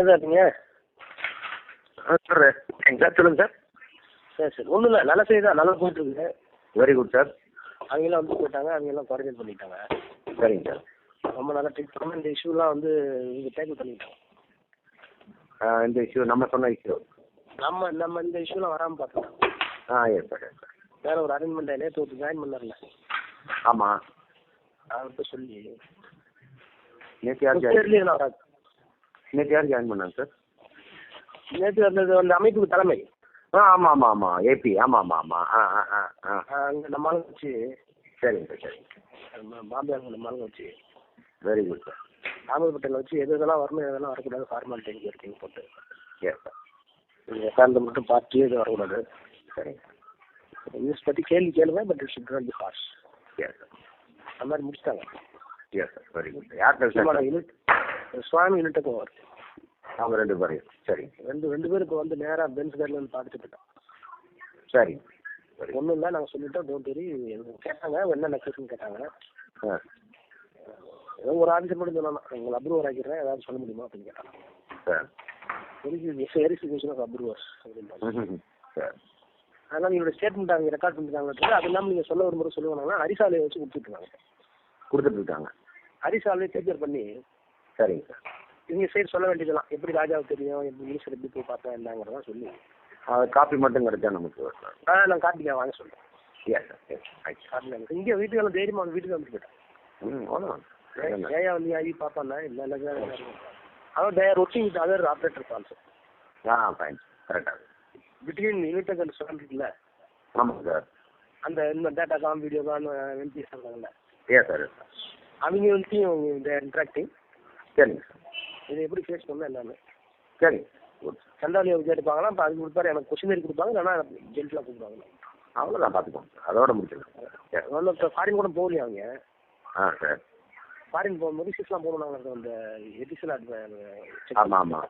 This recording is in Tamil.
தான் இருக்கீங்க ஆ சார். சார் சொல்லுங்கள் சார். சரி சரி. ஒன்றும் இல்லை நல்ல செய்தி தான். நல்லா போயிட்டு இருக்குது வெரி குட் சார் அவங்கெல்லாம் வந்து போயிட்டாங்க. அவங்கெல்லாம் குவாரண்டைன் பண்ணிட்டாங்க. சரிங்க சார். ரொம்ப நல்லா ட்ரீட் பண்ணாங்க. இந்த இஷ்யூலாம் வந்து இங்கே டேக்கிள் பண்ணிட்டாங்க. இந்த இஷ்யூ நம்ம சொன்ன இஷ்யூ நம்ம நம்ம இந்த இஷ்யூலாம் வராமல் பார்த்துட்டோம் ஆ எஸ் சார் எஸ் சார் வேற ஒரு அரேஞ்ச்மெண்ட் நேற்று ஜாயின் பண்ணார்ல ஆமாம் அவர்கிட்ட சொல்லி. நேற்று யார் ஜாயின் நேற்று யார் ஜாயின் பண்ணாங்க சார் நேற்று அந்த அந்த அமைப்புக்கு தலைமை. ஆ ஆமாம் ஆமாம் ஆமாம் ஏபி ஆமாம் ஆமாம் ஆமாம் ஆ ஆ ஆ ஆ. அங்கே நம்ம ஆளுங்க வச்சு. சரிங்க சார் சரிங்க பாம்பே அங்கே நம்ம ஆளுங்க வச்சு. வெரி குட் சார் பட்டேல் வச்சு எது எதெல்லாம் வரணும் எதெல்லாம் வரக்கூடாது ஃபார்மாலிட்டி இருக்கீங்க போட்டு. எஸ் சார் நீங்கள் உட்கார்ந்து மட்டும் பார்த்து எதுவும் வரக்கூடாது. சரிங்க நியூஸ் பற்றி கேள்வி கேளுங்க but it should not be harsh yes sir அந்த மாதிரி முடிச்சிட்டாங்க. Yes sir very good unit Swami யூனிட்டுக்கு போவார் அவங்க ரெண்டு பேரையும். சரிங்க ரெண்டு ரெண்டு பேரும் இப்போ வந்து நேராக பென்ஸ் கார்டில் வந்து பார்த்துட்டு போயிட்டோம். சரி. ஒன்றும் இல்லை நாங்கள் சொல்லிட்டோம் டோன்ட் வெரி கேட்டாங்க என்ன நெக்ஸ்ட்னு கேட்டாங்க. ஏதோ ஒரு ஆன்சர் மட்டும் சொல்லணும் உங்களை அப்ரூவர் ஆக்கிடுறேன் ஏதாவது சொல்ல முடியுமா அப்படின்னு கேட்டாங்க. Sir. Verification of hmm sir. அதனால் நீங்களோட ஸ்டேட்மெண்ட் அவங்க ரெக்கார்ட் பண்ணிருக்காங்க அது இல்லாமல் நீங்கள் சொல்ல ஒரு முறை சொல்லுவாங்கன்னா அரிசாலையை வச்சு கொடுத்துட்ருக்காங்க கொடுத்துட்டு இருக்காங்க. அரிசாலையை டேக்கர் பண்ணி சரிங்க சார். இவங்க சைடு சொல்ல வேண்டியதெல்லாம். எப்படி ராஜாவுக்கு தெரியும்? எப்படி மினிஸ்டர் எப்படி போய் பார்த்தா என்னங்கிறதா சொல்லி. அது காப்பி மட்டும் கிடைச்சா நமக்கு ஆ நான் கார்த்திகா வாங்க சொல்கிறேன் எஸ் சார் ஆயிடுச்சு கார்த்திகா இங்கே வீட்டுக்கு எல்லாம் தைரியமாக வந்து வீட்டுக்கு வந்து போயிட்டேன் ம் அவ்வளோதான்? ஏயா வந்து ஐவி பார்ப்பானா இல்லை இல்லை அவன் they're working with other operators also ah fine கரெக்டாக பிட்வீன் யூனிடெக் அண்ட் ஸ்டாண்ட் இருக்குல்ல ஆமாம் சார். அந்த இந்த data com video com MBS இருக்காங்கல்ல? எஸ் சார் சார் அவங்க வந்துட்டையும் தேர் இன்ட்ராக்டிங் சரிங்க சார். இதை எப்படி ஃபேஸ் பண்ண எல்லாமே சரிங்க குட் சண்டாலியை கேட்டுப்பாங்கன்னா இப்போ அதுக்கு கொடுப்பாரு. எனக்கு கொஸ்டின் கொடுப்பாங்க. இல்லைன்னா ஜென்டலாக கூப்பிடுவாங்க. அவ்வளோதான் பார்த்துக்கோங்க சார் அதோட முடிச்சிடலாம் ஒன்றும் இப்போ ஃபாரின் கூட போகலையா அவங்க? ஆ சார். ஃபாரின் போகும்போது சிஸ்லாம் போகணும் நாங்கள் அந்த எடிஷனல் ஆமாம் ஆமாம்